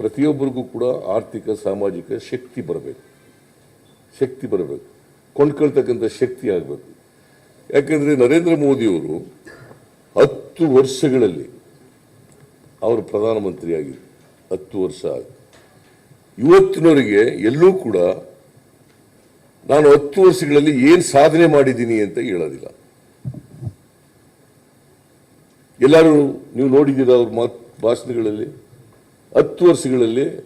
ಪ್ರತಿಯೊಬ್ಬರಿಗೂ ಕೂಡ ಆರ್ಥಿಕ, ಸಾಮಾಜಿಕ ಶಕ್ತಿ ಬರಬೇಕು. ಶಕ್ತಿ ಬರಬೇಕು. ಕೊಂಡ್ಕೊಳ್ತಕ್ಕಂಥ ಶಕ್ತಿ ಆಗಬೇಕು. ಯಾಕೆಂದರೆ ನರೇಂದ್ರ ಮೋದಿಯವರು ಹತ್ತು ವರ್ಷಗಳಲ್ಲಿ ಅವರು ಪ್ರಧಾನಮಂತ್ರಿಯಾಗಿ, ಹತ್ತು ವರ್ಷ ಆಗಿ ಇವತ್ತಿನವರಿಗೆ ಎಲ್ಲೂ ಕೂಡ ನಾನು ಹತ್ತು ವರ್ಷಗಳಲ್ಲಿ ಏನು ಸಾಧನೆ ಮಾಡಿದ್ದೀನಿ ಅಂತ ಹೇಳೋದಿಲ್ಲ. ಎಲ್ಲರೂ ನೀವು ನೋಡಿದ್ದೀರಾ ಅವ್ರ ಮಾತು, ಭಾಷಣಗಳಲ್ಲಿ? ಹತ್ತು ವರ್ಷಗಳಲ್ಲಿ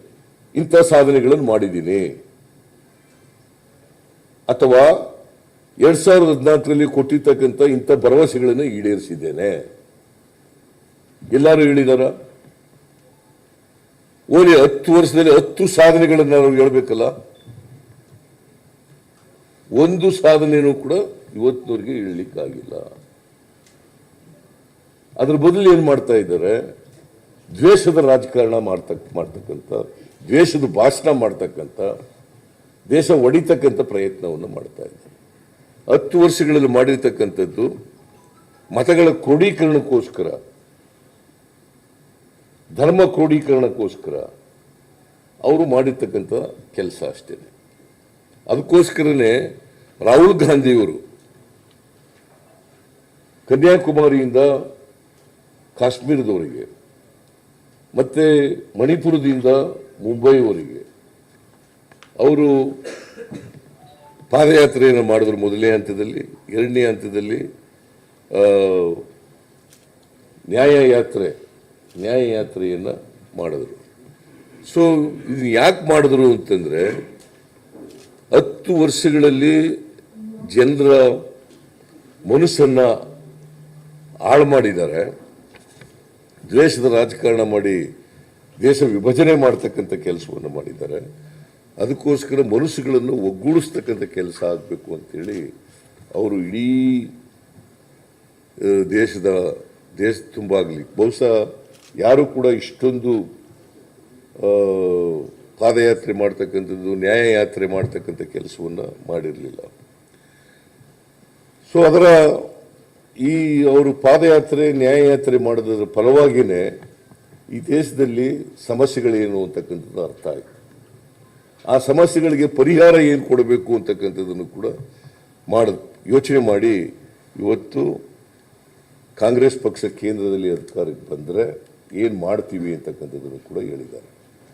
ಇಂಥ ಸಾಧನೆಗಳನ್ನು ಮಾಡಿದ್ದೀನಿ. ಅಥವಾ ಎರಡ್ ಸಾವಿರದ ಹದಿನಾಲ್ಕರಲ್ಲಿ ಕೊಟ್ಟಿರ್ತಕ್ಕಂಥ ಇಂಥ ಭರವಸೆಗಳನ್ನು ಈಡೇರಿಸಿದ್ದೇನೆ. ಎಲ್ಲರೂ ಹೇಳಿದಾರ? ಓಲಿ ಹತ್ತು ವರ್ಷದಲ್ಲಿ ಹತ್ತು ಸಾಧನೆಗಳನ್ನು ನಾವು ಹೇಳ್ಬೇಕಲ್ಲ? ಒಂದು ಸಾಧನೆಯೂ ಕೂಡ ಇವತ್ತಿನವರೆಗೆ ಹೇಳಲಿಕ್ಕಾಗಿಲ್ಲ. ಅದ್ರ ಬದಲು ಏನ್ ಮಾಡ್ತಾ ಇದ್ದಾರೆ? ದ್ವೇಷದ ರಾಜಕಾರಣ ಮಾಡ್ತಕ್ಕ ಮಾಡ್ತಕ್ಕಂಥ, ದ್ವೇಷದ ಭಾಷಣ ಮಾಡ್ತಕ್ಕಂಥ, ದೇಶ ಒಡಿತಕ್ಕಂಥ ಪ್ರಯತ್ನವನ್ನು ಮಾಡ್ತಾ ಇದ್ದಾರೆ. ಹತ್ತು ವರ್ಷಗಳಲ್ಲಿ ಮಾಡಿರ್ತಕ್ಕಂಥದ್ದು ಮತಗಳ ಕ್ರೋಢೀಕರಣಕ್ಕೋಸ್ಕರ ಧರ್ಮ ಕ್ರೋಢೀಕರಣಕ್ಕೋಸ್ಕರ ಅವರು ಮಾಡಿರ್ತಕ್ಕಂಥ ಕೆಲಸ ಅಷ್ಟೇ. ಅದಕ್ಕೋಸ್ಕರನೇ ರಾಹುಲ್ ಗಾಂಧಿಯವರು ಕನ್ಯಾಕುಮಾರಿಯಿಂದ ಕಾಶ್ಮೀರದವರೆಗೆ ಮತ್ತೆ ಮಣಿಪುರದಿಂದ ಮುಂಬೈವರೆಗೆ. ಅವರು ಪಾದಯಾತ್ರೆಯನ್ನು ಮಾಡಿದ್ರು ಮೊದಲನೇ ಹಂತದಲ್ಲಿ, ಎರಡನೇ ಹಂತದಲ್ಲಿ ನ್ಯಾಯಯಾತ್ರೆ, ನ್ಯಾಯಯಾತ್ರೆಯನ್ನು ಯಾತ್ರೆ ನ್ಯಾಯ ಯಾತ್ರೆಯನ್ನು ಮಾಡಿದ್ರು. ಸೊ ಇದು ಯಾಕೆ ಮಾಡಿದ್ರು ಅಂತಂದರೆ, ಹತ್ತು ವರ್ಷಗಳಲ್ಲಿ ಜನರ ಮನಸ್ಸನ್ನು ಹಾಳು ಮಾಡಿದ್ದಾರೆ. ದ್ವೇಷದ ರಾಜಕಾರಣ ಮಾಡಿ ದೇಶ ವಿಭಜನೆ ಮಾಡ್ತಕ್ಕಂಥ ಕೆಲಸವನ್ನು ಮಾಡಿದ್ದಾರೆ. ಅದಕ್ಕೋಸ್ಕರ ಮನಸ್ಸುಗಳನ್ನು ಒಗ್ಗೂಡಿಸ್ತಕ್ಕಂಥ ಕೆಲಸ ಆಗಬೇಕು ಅಂತೇಳಿ ಅವರು ಇಡೀ ದೇಶದ, ದೇಶ ತುಂಬ ಆಗಲಿ, ಬಹುಶಃ ಯಾರು ಕೂಡ ಇಷ್ಟೊಂದು ಪಾದಯಾತ್ರೆ ಮಾಡ್ತಕ್ಕಂಥದ್ದು, ನ್ಯಾಯಯಾತ್ರೆ ಮಾಡ್ತಕ್ಕಂಥ ಕೆಲಸವನ್ನು ಮಾಡಿರಲಿಲ್ಲ. ಸೊ ಅದರ ಈ ಅವರು ಪಾದಯಾತ್ರೆ, ನ್ಯಾಯಯಾತ್ರೆ ಮಾಡೋದ್ರ ಫಲವಾಗಿಯೇ ಈ ದೇಶದಲ್ಲಿ ಸಮಸ್ಯೆಗಳೇನು ಅಂತಕ್ಕಂಥದ್ದು ಅರ್ಥ ಆಯಿತು. ಆ ಸಮಸ್ಯೆಗಳಿಗೆ ಪರಿಹಾರ ಏನು ಕೊಡಬೇಕು ಅಂತಕ್ಕಂಥದ್ದನ್ನು ಕೂಡ ಮಾಡ, ಯೋಚನೆ ಮಾಡಿ ಇವತ್ತು ಕಾಂಗ್ರೆಸ್ ಪಕ್ಷ ಕೇಂದ್ರದಲ್ಲಿ ಅಧಿಕಾರಕ್ಕೆ ಬಂದರೆ ಏನು ಮಾಡ್ತೀವಿ ಅಂತಕ್ಕಂಥದ್ದನ್ನು ಕೂಡ ಹೇಳಿದ್ದಾರೆ.